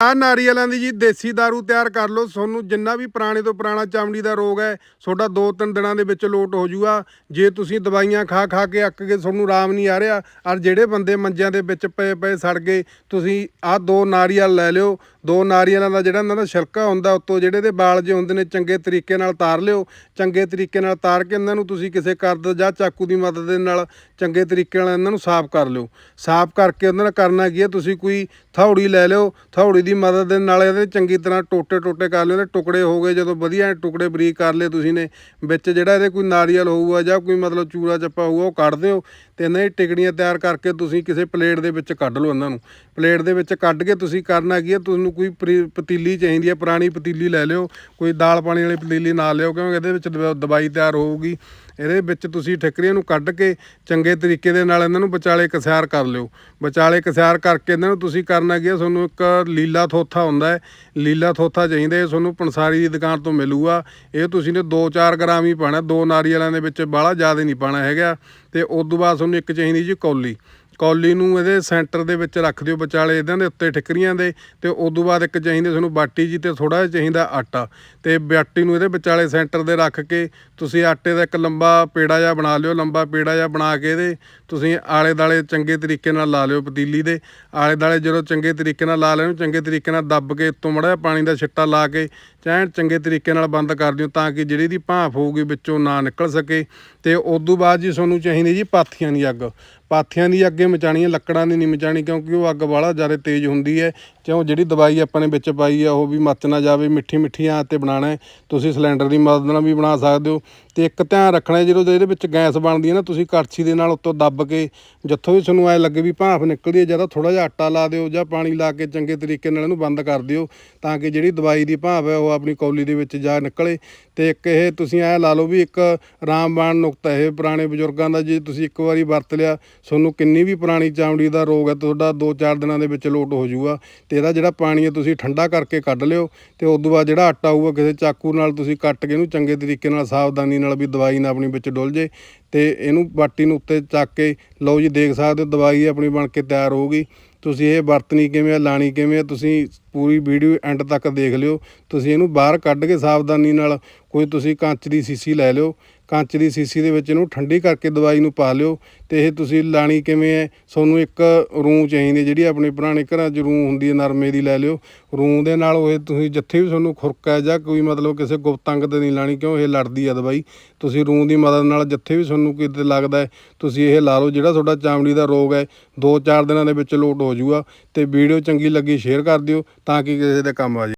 ਆ ਨਾਰੀਅਲਾਂ ਦੀ ਜੀ ਦੇਸੀ दारू ਤਿਆਰ ਕਰ ਲਓ। ਤੁਹਾਨੂੰ ਜਿੰਨਾ ਵੀ ਪੁਰਾਣੇ ਤੋਂ ਪੁਰਾਣਾ ਚਮੜੀ ਦਾ ਰੋਗ ਹੈ, ਤੁਹਾਡਾ 2-3 ਦਿਨਾਂ ਦੇ ਵਿੱਚ ਲੋਟ ਹੋ ਜਾਊਗਾ ਜੇ ਤੁਸੀਂ ਦਵਾਈਆਂ ਖਾ ਖਾ ਕੇ ਅੱਕ ਕੇ ਤੁਹਾਨੂੰ ਆਰਾਮ ਨਹੀਂ ਆ ਰਿਹਾ। ਔਰ ਜਿਹੜੇ ਬੰਦੇ ਮੰਜਿਆਂ ਦੇ ਵਿੱਚ ਪਏ ਪਏ ਸੜ ਗਏ, ਤੁਸੀਂ ਆਹ ਦੋ ਨਾਰੀਅਲ ਲੈ ਲਿਓ। ਦੋ ਨਾਰੀਅਲਾਂ ਦਾ ਜਿਹੜਾ ਇਹਨਾਂ ਦਾ ਛਿਲਕਾ ਹੁੰਦਾ, ਉੱਤੋਂ ਜਿਹੜੇ ਦੇ ਵਾਲ ਜੇ ਹੁੰਦੇ ਨੇ, ਚੰਗੇ ਤਰੀਕੇ ਨਾਲ ਤਾਰ ਲਿਓ। ਚੰਗੇ ਤਰੀਕੇ ਨਾਲ ਤਾਰ ਕੇ ਇਹਨਾਂ ਨੂੰ ਤੁਸੀਂ ਕਿਸੇ ਕਰਦ ਜਾਂ ਚਾਕੂ ਦੀ ਮਦਦ ਦੇ ਨਾਲ ਚੰਗੇ ਤਰੀਕੇ ਨਾਲ ਇਹਨਾਂ ਨੂੰ ਸਾਫ਼ ਕਰ ਲਿਓ। ਸਾਫ਼ ਕਰਕੇ ਉਹਨਾਂ ਨਾਲ ਕਰਨਾ ਕੀ ਹੈ, ਤੁਸੀਂ ਕੋਈ ਥੌੜੀ ਲੈ ਲਿਓ। ਥੌੜੀ ਦੀ ਮਦਦ ਦੇ ਨਾਲ ਇਹਦੇ ਚੰਗੀ ਤਰ੍ਹਾਂ ਟੋਟੇ ਟੋਟੇ ਕਰ ਲਿਓ ਇਹਦੇ ਟੁਕੜੇ ਹੋ ਗਏ, ਜਦੋਂ ਵਧੀਆ ਟੁਕੜੇ ਬਰੀਕ ਕਰ ਲਏ ਤੁਸੀਂ ਨੇ, ਵਿੱਚ ਜਿਹੜਾ ਇਹਦੇ ਕੋਈ ਨਾਰੀਅਲ ਹੋਊਗਾ ਜਾਂ ਕੋਈ ਮਤਲਬ ਚੂਰਾ ਚੱਪਾ ਹੋਊਗਾ, ਉਹ ਕੱਢ ਦਿਓ। ਤੇ ਇਹਨਾਂ ਦੀ ਟਿਕੜੀਆਂ ਤਿਆਰ ਕਰਕੇ ਤੁਸੀਂ ਕਿਸੇ ਪਲੇਟ ਦੇ ਵਿੱਚ ਕੱਢ ਲਓ ਇਹਨਾਂ ਨੂੰ। ਪਲੇਟ ਦੇ ਵਿੱਚ ਕੱਢ ਕੇ ਤੁਸੀਂ ਕਰਨਾ ਕੀ ਹੈ ਤੁਹਾਨੂੰ ਕੋਈ ਪਰੀ- ਪਤੀਲੀ ਚਾਹੀਦੀ ਹੈ ਪੁਰਾਣੀ ਪਤੀਲੀ ਲੈ ਲਿਓ, ਕੋਈ ਦਾਲ ਪਾਣੀ ਵਾਲੀ ਪਤੀਲੀ ਨਾ ਲਿਓ, ਕਿਉਂਕਿ ਇਹਦੇ ਵਿੱਚ ਦਵਾ- ਦਵਾਈ ਤਿਆਰ ਹੋਊਗੀ। ਇਹਦੇ ਵਿੱਚ ਤੁਸੀਂ ਠਿਕਰੀਆਂ ਨੂੰ ਕੱਢ ਕੇ ਚੰਗੇ ਤਰੀਕੇ ਦੇ ਨਾਲ ਇਹਨਾਂ ਨੂੰ ਵਿਚਾਲੇ ਕਸਿਆਰ ਕਰ ਲਿਓ। ਵਿਚਾਲੇ ਕਸਿਆਰ ਕਰਕੇ ਇਹਨਾਂ ਨੂੰ ਤੁਸੀਂ ਕਰਨਾ ਕੀ ਹੈ ਤੁਹਾਨੂੰ ਇੱਕ ਲੀਲਾ ਥੋਥਾ ਹੁੰਦਾ ਹੈ। ਲੀਲਾ ਥੋਥਾ ਚਾਹੀਦਾ, ਇਹ ਤੁਹਾਨੂੰ ਪੰਸਾਰੀ ਦੀ ਦੁਕਾਨ ਤੋਂ ਮਿਲੂਗਾ। ਇਹ ਤੁਸੀਂ ਨੇ 2-4 ਗ੍ਰਾਮ ਹੀ ਪਾਣਾ ਦੋ ਨਾਰੀਅਲਾਂ ਦੇ ਵਿੱਚ ਬਾਹਲਾ ਜ਼ਿਆਦਾ ਨਹੀਂ ਪਾਣਾ ਹੈਗਾ। ਤੇ ਉਸ ਤੋਂ ਬਾਅਦ ਤੁਹਾਨੂੰ ਇੱਕ ਚਾਹੀਦੀ ਜੀ ਕੌਲੀ। ਕੌਲੀ ਨੂੰ ਇਹਦੇ ਸੈਂਟਰ ਦੇ ਵਿੱਚ ਰੱਖ ਦਿਓ ਵਿਚਾਲੇ ਇਹਨਾਂ ਦੇ ਉੱਤੇ ਠਿਕਰੀਆਂ ਦੇ, ਤੇ ਉਸ ਤੋਂ ਬਾਅਦ ਇੱਕ ਚਾਹੀਦੀ ਤੁਹਾਨੂੰ ਬਾਟੀ ਜੀ ਤੇ ਥੋੜਾ ਜਿਹਾ ਚਾਹੀਦਾ ਆਟਾ। ਤੇ ਬਾਟੀ ਨੂੰ ਇਹਦੇ ਵਿਚਾਲੇ ਸੈਂਟਰ ਦੇ ਰੱਖ ਕੇ ਤੁਸੀਂ ਆਟੇ ਦਾ ਇੱਕ ਲੰਬਾ ਪੇੜਾ ਜਿਹਾ ਬਣਾ ਲਿਓ, ਲੰਬਾ ਪੇੜਾ ਜਿਹਾ ਬਣਾ ਕੇ ਇਹਦੇ ਤੁਸੀਂ ਆਲੇ ਦਾਲੇ ਚੰਗੇ ਤਰੀਕੇ ਨਾਲ ਲਾ ਲਿਓ ਪਤੀਲੀ ਦੇ। ਆਲੇ ਦਾਲੇ ਜਦੋਂ ਚੰਗੇ ਤਰੀਕੇ ਨਾਲ ਲਾ ਲੈਣ, ਚੰਗੇ ਤਰੀਕੇ ਨਾਲ ਦੱਬ ਕੇ, ਉੱਤੋਂ ਮੜਾ ਪਾਣੀ ਦਾ ਛਿੱਟਾ ਲਾ ਕੇ ਚੈਨ ਚੰਗੇ ਤਰੀਕੇ ਨਾਲ ਬੰਦ ਕਰ ਦਿਓ ਤਾਂ ਕਿ ਜਿਹੜੀ ਦੀ ਭਾਫ ਹੋਊਗੀ ਵਿੱਚੋਂ ਨਾ ਨਿਕਲ ਸਕੇ। ਤੇ ਉਸ ਤੋਂ ਬਾਅਦ ਜੀ ਤੁਹਾਨੂੰ ਚਾਹੀਦੀ ਜੀ ਪਾਥੀਆਂ ਦੀ ਅੱਗ। ਪਾਥੀਆਂ ਦੀ ਅੱਗੇ ਮਚਾਣੀ ਹੈ, ਲੱਕੜਾਂ ਦੀ ਨਹੀਂ ਮਚਾਣੀ ਕਿਉਂਕਿ ਉਹ ਅੱਗ ਵਾਲਾ ਜ਼ਿਆਦਾ ਤੇਜ਼ ਹੁੰਦੀ ਹੈ। ਕਿਉਂ? ਜਿਹੜੀ ਦਵਾਈ ਆਪਾਂ ਨੇ ਵਿੱਚ ਪਾਈ ਆ, ਉਹ ਵੀ ਮੱਚ ਨਾ ਜਾਵੇ ਮਿੱਠੀ ਮਿੱਠੀਆਂ ਤੇ ਬਣਾਉਣਾ ਤੁਸੀਂ ਸਿਲੰਡਰ ਦੀ ਮਦਦ ਨਾਲ ਵੀ ਬਣਾ ਸਕਦੇ ਹੋ। ਤੇ ਇੱਕ ਧਿਆਨ ਰੱਖਣਾ ਜਦੋਂ ਇਹਦੇ ਵਿੱਚ ਗੈਸ ਬਣਦੀ ਹੈ ਨਾ, ਤੁਸੀਂ ਕੜਛੀ ਦੇ ਨਾਲ ਉੱਤੋਂ ਦੱਬ ਕੇ ਜਿੱਥੋਂ ਵੀ ਤੁਹਾਨੂੰ ਐ ਲੱਗੇ ਵੀ ਭਾਫ ਨਿਕਲਦੀ ਹੈ ਜ਼ਿਆਦਾ ਤਾਂ ਥੋੜਾ ਜਿਹਾ ਆਟਾ ਲਾ ਦਿਓ ਜਾਂ ਪਾਣੀ ਲਾ ਕੇ ਚੰਗੇ ਤਰੀਕੇ ਨਾਲ ਇਹਨੂੰ ਬੰਦ ਕਰ ਦਿਓ ਤਾਂ ਕਿ ਜਿਹੜੀ ਦਵਾਈ ਦੀ ਭਾਫ ਹੈ, ਉਹ ਆਪਣੀ ਕੌਲੀ ਦੇ ਵਿੱਚ ਜਾ ਨਿਕਲੇ ਤੇ ਇੱਕ ਇਹ ਤੁਸੀਂ ਐ ਲਾ ਲਓ ਵੀ ਇੱਕ ਰਾਮਬਾਣ ਨੁਕਤਾ, ਇਹ ਪੁਰਾਣੇ ਬਜ਼ੁਰਗਾਂ ਦਾ ਜੇ ਤੁਸੀਂ ਇੱਕ ਵਾਰੀ ਵਰਤ ਲਿਆ, ਤੁਹਾਨੂੰ ਕਿੰਨੀ ਵੀ ਪੁਰਾਣੀ ਚਾਮੜੀ ਦਾ ਰੋਗ ਹੈ, ਤੁਹਾਡਾ 2-4 ਦਿਨਾਂ ਦੇ ਵਿੱਚ ਲੋਟ ਹੋ ਜਾਊਗਾ ਤੇ ਇਹਦਾ ਜਿਹੜਾ ਪਾਣੀ ਹੈ ਤੁਸੀਂ ਠੰਡਾ ਕਰਕੇ ਕੱਢ ਲਿਓ ਤੇ ਉਸ ਤੋਂ ਬਾਅਦ ਜਿਹੜਾ ਆਟਾ ਹੋਊਗਾ ਕਿਸੇ ਚਾਕੂ ਨਾਲ ਤੁਸੀਂ ਕੱਟ ਕੇ ਇਹਨੂੰ ਚੰਗੇ ਤਰੀਕੇ ਨਾਲ, ਸਾਵਧਾਨੀ ਨਾਲ ਵੀ ਦਵਾਈ ਨਾ ਆਪਣੀ ਵਿੱਚ ਡੁੱਲ ਜੇ ਤੇ ਇਹਨੂੰ ਬਾਟੀ ਨੂੰ ਉੱਤੇ ਚੱਕ ਕੇ, ਲਓ ਜੀ ਦੇਖ ਸਕਦੇ ਹੋ ਦਵਾਈ ਆਪਣੀ ਬਣ ਕੇ ਤਿਆਰ ਹੋ ਗਈ। ਤੁਸੀਂ ਇਹ ਵਰਤਣੀ ਕਿਵੇਂ ਆ, ਲਾਣੀ ਕਿਵੇਂ ਆ, ਤੁਸੀਂ ਪੂਰੀ ਵੀਡੀਓ ਐਂਡ ਤੱਕ ਦੇਖ ਲਿਓ। ਤੁਸੀਂ ਇਹਨੂੰ ਬਾਹਰ ਕੱਢ ਕੇ ਸਾਵਧਾਨੀ ਨਾਲ, ਕੋਈ ਤੁਸੀਂ ਕੰਚ ਦੀ ਸੀਸੀ ਲੈ ਲਿਓ। ਕੰਚ ਦੀ ਸੀਸੀ ਦੇ ਵਿੱਚ ਇਹਨੂੰ ਠੰਡੀ ਕਰਕੇ ਦਵਾਈ ਨੂੰ ਪਾ ਲਿਓ ਤੇ ਇਹ ਤੁਸੀਂ ਲਾਣੀ ਕਿਵੇਂ ਹੈ? ਤੁਹਾਨੂੰ ਇੱਕ ਰੂੰ ਚਾਹੀਦੀ ਜਿਹੜੀ ਆਪਣੇ ਪੁਰਾਣੇ ਘਰਾਂ 'ਚ ਰੂੰ ਹੁੰਦੀ ਹੈ, ਨਰਮੇ ਦੀ ਲੈ ਲਿਓ। ਰੂੰ ਦੇ ਨਾਲ ਉਹ ਤੁਸੀਂ ਜਿੱਥੇ ਵੀ ਤੁਹਾਨੂੰ ਖੁਰਕ ਹੈ ਜਾਂ ਕੋਈ ਮਤਲਬ ਕਿਸੇ ਗੁਪਤ ਅੰਗ ਤੇ ਨਹੀਂ ਲਾਣੀ, ਕਿਉਂ ਇਹ ਲੜਦੀ ਆ ਦਵਾਈ। ਤੁਸੀਂ ਰੂੰ ਦੀ ਮਦਦ ਨਾਲ ਜਿੱਥੇ ਵੀ ਤੁਹਾਨੂੰ ਕਿਤੇ ਲੱਗਦਾ ਤੁਸੀਂ ਇਹ ਲਾ ਲਓ, ਜਿਹੜਾ ਤੁਹਾਡਾ ਚਾਮੜੀ ਦਾ ਰੋਗ ਹੈ 2-4 ਦਿਨਾਂ ਦੇ ਵਿੱਚ ਲੋਟ ਹੋ ਜਾਊਗਾ ਤੇ ਵੀਡੀਓ ਚੰਗੀ ਲੱਗੀ, ਸ਼ੇਅਰ ਕਰ ਦਿਓ ਤਾਂ ਕਿ ਕਿਸੇ ਦੇ ਕੰਮ ਆ ਜਾਵੇ